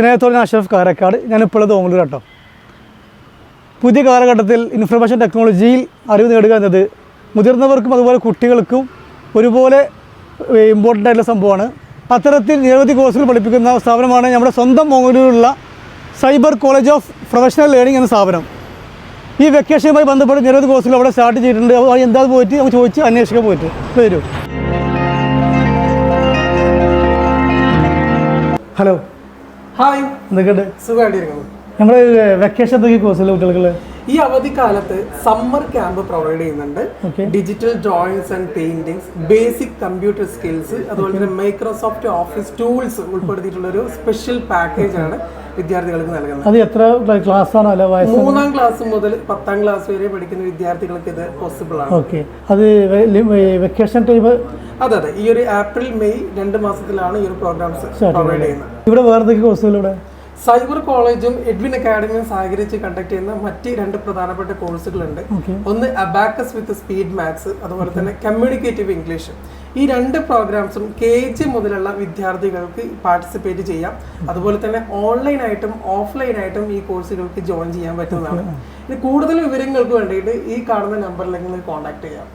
സ്നേഹത്തോടെ ഞാൻ അഷറഫ് കാരക്കാട് ഞാനിപ്പോഴത് ഓങ്ങലൂർ കേട്ടോ പുതിയ കാലഘട്ടത്തിൽ ഇൻഫർമേഷൻ ടെക്നോളജിയിൽ അറിവ് നേടുക എന്നത് മുതിർന്നവർക്കും അതുപോലെ കുട്ടികൾക്കും ഒരുപോലെ ഇമ്പോർട്ടന്റ് ആയിട്ടുള്ള സംഭവമാണ്. അത്തരത്തിൽ നിരവധി കോഴ്സുകൾ പഠിപ്പിക്കുന്ന സ്ഥാപനമാണ് നമ്മുടെ സ്വന്തം ഓങ്ങലൂരിലുള്ള cyber college of professional learning എന്ന സ്ഥാപനം. ഈ വെക്കേഷനുമായി ബന്ധപ്പെട്ട് നിരവധി കോഴ്സുകൾ അവിടെ സ്റ്റാർട്ട് ചെയ്തിട്ടുണ്ട്. അപ്പോൾ എന്താ പോയിട്ട് നമുക്ക് ചോദിച്ച് അന്വേഷിക്കാൻ പോയിട്ട്. വരൂ. Hello hi. എന്തൊക്കെയുണ്ട്? സുഖമായിട്ടിരിക്കുന്നു. നമ്മൾ വെക്കേഷൻ കോഴ്സുകൾ കുട്ടികൾക്ക്? ഈ അവധിക്കാലത്ത് സമ്മർ ക്യാമ്പ് പ്രൊവൈഡ് ചെയ്യുന്നുണ്ട്. Digital drawings and paintings basic computer skills അതുപോലെ തന്നെ മൈക്രോസോഫ്റ്റ് ഓഫീസ് ടൂൾസ് ഉൾപ്പെടുത്തിയിട്ടുള്ള ഒരു സ്പെഷ്യൽ പാക്കേജ് ആണ്. വിദ്യാർത്ഥികൾക്ക് നൽകുന്നത്. അത് എത്ര ക്ലാസ് ആണോ അല്ല വയസ്സ് മൂന്നാം ക്ലാസ് മുതൽ പത്താം ക്ലാസ് വരെ പഠിക്കുന്ന വിദ്യാർത്ഥികൾക്ക് ഇത് പോസിബിൾ ആണ്. ഓക്കെ. അത് വെക്കേഷൻ ടൈം അതെ അതെ. ഈ ഒരു ഏപ്രിൽ മെയ് രണ്ട് മാസത്തിലാണ് ഈ ഒരു പ്രോഗ്രാംസ് പ്രൊവൈഡ് ചെയ്യുന്നത്. ഇവിടെ വേറെ കോഴ്സുകൾ ഇവിടെ? സൈബർ കോളേജും എഡ്വിൻ അക്കാഡമിയും സഹകരിച്ച് കണ്ടക്ട് ചെയ്യുന്ന മറ്റ് രണ്ട് പ്രധാനപ്പെട്ട കോഴ്സുകളുണ്ട്. ഒന്ന് അബാക്കസ് വിത്ത് സ്പീഡ് മാത്സ് അതുപോലെ തന്നെ കമ്മ്യൂണിക്കേറ്റീവ് ഇംഗ്ലീഷ് ഈ രണ്ട് പ്രോഗ്രാംസും കെ ജി മുതലുള്ള വിദ്യാർത്ഥികൾക്ക് പാർട്ടിസിപ്പേറ്റ് ചെയ്യാം. അതുപോലെ തന്നെ ഓൺലൈനായിട്ടും ഓഫ്ലൈനായിട്ടും ഈ കോഴ്സുകൾക്ക് ജോയിൻ ചെയ്യാൻ പറ്റുന്നതാണ്. ഇനി കൂടുതൽ വിവരങ്ങൾക്ക് വേണ്ടിയിട്ട് ഈ കാണുന്ന നമ്പറിലേക്ക് കോൺടാക്ട് ചെയ്യാം.